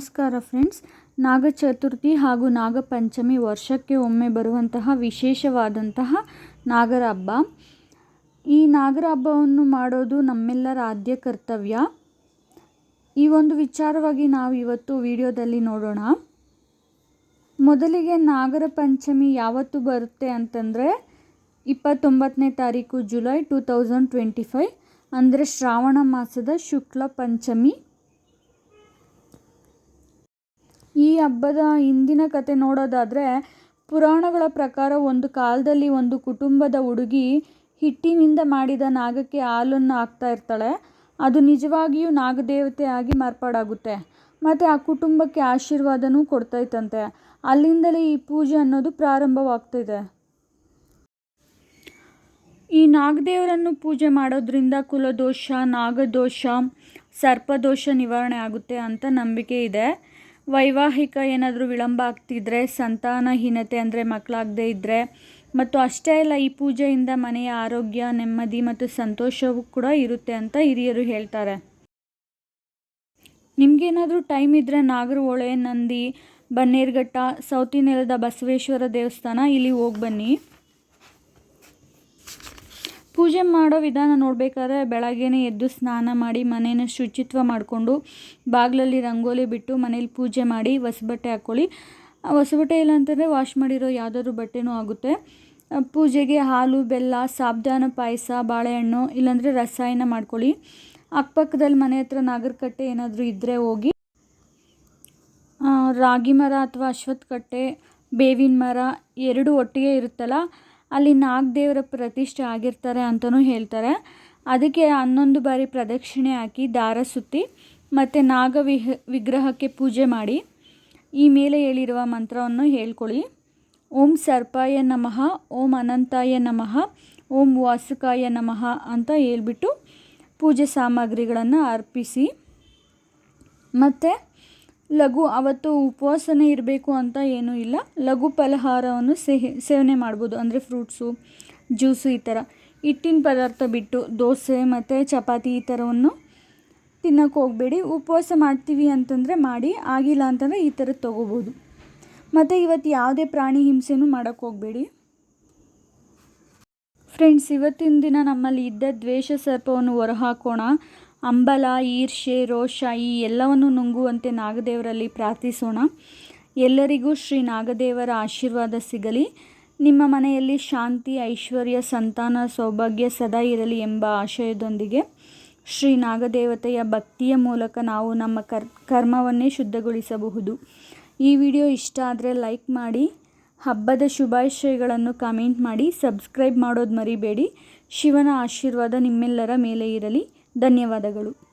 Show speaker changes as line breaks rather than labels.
ನಮಸ್ಕಾರ ಫ್ರೆಂಡ್ಸ್. ನಾಗ ಚತುರ್ಥಿ ಹಾಗೂ ನಾಗಪಂಚಮಿ ವರ್ಷಕ್ಕೆ ಒಮ್ಮೆ ಬರುವಂತಹ ವಿಶೇಷವಾದಂತಹ ನಾಗರ ಹಬ್ಬ ಈ ನಾಗರ ಹಬ್ಬವನ್ನು ಮಾಡೋದು ನಮ್ಮೆಲ್ಲರ ಆದ್ಯ ಕರ್ತವ್ಯ. ಈ ಒಂದು ವಿಚಾರವಾಗಿ ನಾವು ಇವತ್ತು ವಿಡಿಯೋದಲ್ಲಿ ನೋಡೋಣ. ಮೊದಲಿಗೆ ನಾಗರ ಪಂಚಮಿ ಯಾವತ್ತು ಬರುತ್ತೆ ಅಂತಂದರೆ ಇಪ್ಪತ್ತೊಂಬತ್ತನೇ ತಾರೀಕು July two thousand twenty five ಅಂದರೆ ಶ್ರಾವಣ ಮಾಸದ ಶುಕ್ಲ ಪಂಚಮಿ. ಈ ಹಬ್ಬದ ಹಿಂದಿನ ಕತೆ ನೋಡೋದಾದರೆ ಪುರಾಣಗಳ ಪ್ರಕಾರ ಒಂದು ಕಾಲದಲ್ಲಿ ಒಂದು ಕುಟುಂಬದ ಹುಡುಗಿ ಹಿಟ್ಟಿನಿಂದ ಮಾಡಿದ ನಾಗಕ್ಕೆ ಹಾಲನ್ನು ಹಾಕ್ತಾ ಇರ್ತಾಳೆ. ಅದು ನಿಜವಾಗಿಯೂ ನಾಗದೇವತೆ ಆಗಿ ಮಾರ್ಪಾಡಾಗುತ್ತೆ. ಮತ್ತು ಆ ಕುಟುಂಬಕ್ಕೆ ಆಶೀರ್ವಾದನೂ ಕೊಡ್ತೈತಂತೆ ಅಲ್ಲಿಂದಲೇ ಈ ಪೂಜೆ ಅನ್ನೋದು ಪ್ರಾರಂಭವಾಗ್ತಿದೆ. ಈ ನಾಗದೇವರನ್ನು ಪೂಜೆ ಮಾಡೋದ್ರಿಂದ ಕುಲದೋಷ, ನಾಗದೋಷ, ಸರ್ಪದೋಷ ನಿವಾರಣೆ ಆಗುತ್ತೆ ಅಂತ ನಂಬಿಕೆ ಇದೆ. ವೈವಾಹಿಕ ಏನಾದರೂ ವಿಳಂಬ ಆಗ್ತಿದ್ರೆ ಸಂತಾನಹೀನತೆ ಅಂದರೆ ಮಕ್ಕಳಾಗದೇ ಇದ್ದರೆ ಮತ್ತು ಅಷ್ಟೇ ಅಲ್ಲ, ಈ ಪೂಜೆಯಿಂದ ಮನೆಯ ಆರೋಗ್ಯ, ನೆಮ್ಮದಿ ಮತ್ತು ಸಂತೋಷವೂ ಕೂಡ ಇರುತ್ತೆ ಅಂತ ಹಿರಿಯರು ಹೇಳ್ತಾರೆ. ನಿಮಗೇನಾದರೂ ಟೈಮ್ ಇದ್ದರೆ ನಾಗರಹೊಳೆ, ನಂದಿ, ಬನ್ನೇರುಘಟ್ಟ, ಸೌತಿನೆಲದ ಬಸವೇಶ್ವರ ದೇವಸ್ಥಾನ, ಇಲ್ಲಿ ಹೋಗಿ ಬನ್ನಿ. ಪೂಜೆ ಮಾಡೋ ವಿಧಾನ ನೋಡಬೇಕಾದ್ರೆ ಬೆಳಗ್ಗೆನೇ ಎದ್ದು ಸ್ನಾನ ಮಾಡಿ ಮನೇನ ಶುಚಿತ್ವ ಮಾಡಿಕೊಂಡು ಬಾಗಿಲಲ್ಲಿ ರಂಗೋಲಿ ಬಿಟ್ಟು ಮನೇಲಿ ಪೂಜೆ ಮಾಡಿ ಹೊಸಬಟ್ಟೆ ಹಾಕ್ಕೊಳ್ಳಿ. ಹೊಸಬಟ್ಟೆ ಇಲ್ಲ ಅಂತಂದರೆ ವಾಶ್ ಮಾಡಿರೋ ಯಾವುದಾದ್ರೂ ಬಟ್ಟೆನೂ ಆಗುತ್ತೆ. ಪೂಜೆಗೆ ಹಾಲು, ಬೆಲ್ಲ ಸಾಬ್ದಾನ ಪಾಯಸ, ಬಾಳೆಹಣ್ಣು, ಇಲ್ಲಾಂದರೆ ರಸಾಯನ ಮಾಡ್ಕೊಳ್ಳಿ. ಅಕ್ಕಪಕ್ಕದಲ್ಲಿ ಮನೆ ಹತ್ರ ನಾಗರಕಟ್ಟೆ ಏನಾದರೂ ಇದ್ದರೆ ಹೋಗಿ. ರಾಗಿ ಮರ ಅಥವಾ ಅಶ್ವತ್ಥ ಕಟ್ಟೆ ಬೇವಿನ ಮರ, ಎರಡು ಒಟ್ಟಿಗೆ ಇರುತ್ತಲ್ಲ ಅಲ್ಲಿ ನಾಗದೇವರ ಪ್ರತಿಷ್ಠೆ ಆಗಿರ್ತಾರೆ ಅಂತಲೂ ಹೇಳ್ತಾರೆ. ಅದಕ್ಕೆ ಹನ್ನೊಂದು ಬಾರಿ ಪ್ರದಕ್ಷಿಣೆ ಹಾಕಿ ದಾರ ಸುತ್ತಿ ಮತ್ತು ನಾಗ ವಿಗ್ರಹಕ್ಕೆ ಪೂಜೆ ಮಾಡಿ. ಈ ಮೇಲೆ ಹೇಳಿರುವ ಮಂತ್ರವನ್ನು ಹೇಳ್ಕೊಳ್ಳಿ. ಓಂ ಸರ್ಪಾಯ ನಮಃ, ಓಂ ಅನಂತಾಯ ನಮಃ, ಓಂ ವಾಸುಕಾಯ ನಮಃ ಅಂತ ಹೇಳ್ಬಿಟ್ಟು ಪೂಜೆ ಸಾಮಗ್ರಿಗಳನ್ನು ಅರ್ಪಿಸಿ. ಮತ್ತು ಲಘು, ಅವತ್ತು ಉಪವಾಸನೆ ಇರಬೇಕು ಅಂತ ಏನೂ ಇಲ್ಲ. ಲಘು ಫಲಹಾರವನ್ನು ಸೇಹಿ, ಸೇವನೆ ಮಾಡ್ಬೋದು. ಅಂದರೆ ಫ್ರೂಟ್ಸು, ಜ್ಯೂಸು ಈ ಥರ. ಹಿಟ್ಟಿನ ಪದಾರ್ಥ ಬಿಟ್ಟು ದೋಸೆ ಮತ್ತು ಚಪಾತಿ ಈ ಥರವನ್ನು ತಿನ್ನೋಕೆ ಹೋಗಬೇಡಿ. ಉಪವಾಸ ಮಾಡ್ತೀವಿ ಅಂತಂದರೆ ಮಾಡಿ, ಆಗಿಲ್ಲ ಅಂತಂದರೆ ಈ ಥರ ತೊಗೋಬೋದು. ಮತ್ತು ಇವತ್ತು ಯಾವುದೇ ಪ್ರಾಣಿ ಹಿಂಸೆನೂ ಮಾಡೋಕ್ಕೆ ಹೋಗಬೇಡಿ. ಫ್ರೆಂಡ್ಸ್ ಇವತ್ತಿನ ದಿನ ನಮ್ಮಲ್ಲಿ ಇದ್ದ ದ್ವೇಷ ಸರ್ಪವನ್ನು ಹೊರಹಾಕೋಣ. ಅಂಬಲ ಈರ್ಷೆ ರೋಷ ಈ ಎಲ್ಲವನ್ನು ನುಂಗುವಂತೆ ನಾಗದೇವರಲ್ಲಿ ಪ್ರಾರ್ಥಿಸೋಣ. ಎಲ್ಲರಿಗೂ ಶ್ರೀ ನಾಗದೇವರ ಆಶೀರ್ವಾದ ಸಿಗಲಿ. ನಿಮ್ಮ ಮನೆಯಲ್ಲಿ ಶಾಂತಿ, ಐಶ್ವರ್ಯ, ಸಂತಾನ, ಸೌಭಾಗ್ಯ ಸದಾ ಇರಲಿ ಎಂಬ ಆಶಯದೊಂದಿಗೆ ಶ್ರೀ ನಾಗದೇವತೆಯ ಭಕ್ತಿಯ ಮೂಲಕ ನಾವು ನಮ್ಮ ಕರ್, ಕರ್ಮವನ್ನೇ ಶುದ್ಧಗೊಳಿಸಬಹುದು. ಈ ವಿಡಿಯೋ ಇಷ್ಟ ಆದರೆ ಲೈಕ್ ಮಾಡಿ, ಹಬ್ಬದ ಶುಭಾಶಯಗಳನ್ನು ಕಾಮೆಂಟ್ ಮಾಡಿ, ಸಬ್ಸ್ಕ್ರೈಬ್ ಮಾಡೋದು ಮರಿಬೇಡಿ. ಶಿವನ ಆಶೀರ್ವಾದ ನಿಮ್ಮೆಲ್ಲರ ಮೇಲೆ ಇರಲಿ. ಧನ್ಯವಾದಗಳು.